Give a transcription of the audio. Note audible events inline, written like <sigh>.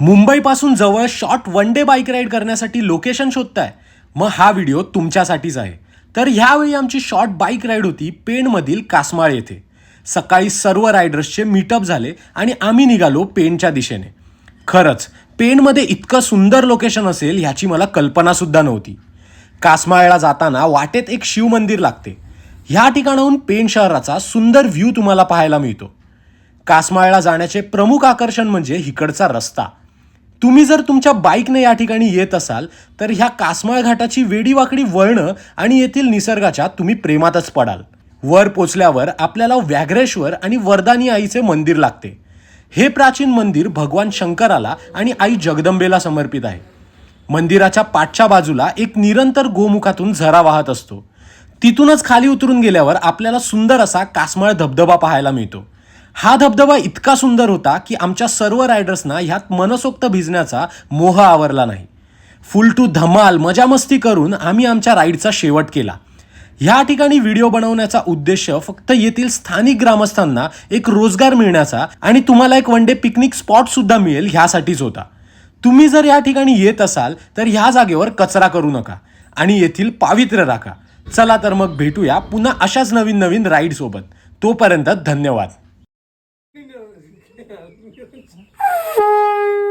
मुंबईपासून जवळ short one day bike ride करण्यासाठी लोकेशन शोधताय. मग हा व्हिडिओ तुमच्यासाठीच आहे. तर ह्यावेळी आमची शॉर्ट बाईक राईड होती पेणमधील कासमाळ येथे. सकाळी सर्व रायडर्सचे मीटअप झाले आणि आम्ही निघालो पेणच्या दिशेने. खरंच पेणमध्ये इतकं सुंदर लोकेशन असेल ह्याची मला कल्पनासुद्धा नव्हती. कासमाळला जाताना वाटेत एक शिव मंदिर लागते. ह्या ठिकाणाहून पेण शहराचा सुंदर व्ह्यू तुम्हाला पाहायला मिळतो. कासमाळला जाण्याचे प्रमुख आकर्षण म्हणजे इकडचा रस्ता. तुम्ही जर तुमच्या बाईकने या ठिकाणी येत असाल तर ह्या कासमाळ घाटाची वेडीवाकडी वळणं आणि येथील निसर्गाच्या तुम्ही प्रेमातच पडाल. वर पोचल्यावर आपल्याला व्याघ्रेश्वर आणि वरदानी आईचे मंदिर लागते. हे प्राचीन मंदिर भगवान शंकराला आणि आई जगदंबेला समर्पित आहे. मंदिराच्या पाठच्या बाजूला एक निरंतर गोमुखातून झरा वाहत असतो. तिथूनच खाली उतरून गेल्यावर आपल्याला सुंदर असा कासमाळ धबधबा पाहायला मिळतो. हा धबधबा इतका सुंदर होता की आमच्या सर्व रायडर्सना ह्यात मनसोक्त भिजण्याचा मोह आवरला नाही. फुल टू धमाल मजामस्ती करून आम्ही आमच्या राईडचा शेवट केला. ह्या ठिकाणी व्हिडिओ बनवण्याचा उद्देश फक्त येथील स्थानिक ग्रामस्थांना एक रोजगार मिळण्याचा आणि तुम्हाला एक वन डे पिकनिक स्पॉट सुद्धा मिळेल ह्यासाठीच होता. तुम्ही जर या ठिकाणी येत असाल तर ह्या जागेवर कचरा करू नका आणि येथील पावित्र्य राखा. चला तर मग भेटूया पुन्हा अशाच नवीन नवीन राईडसोबत. तोपर्यंत धन्यवाद. 그렇게 안 <laughs>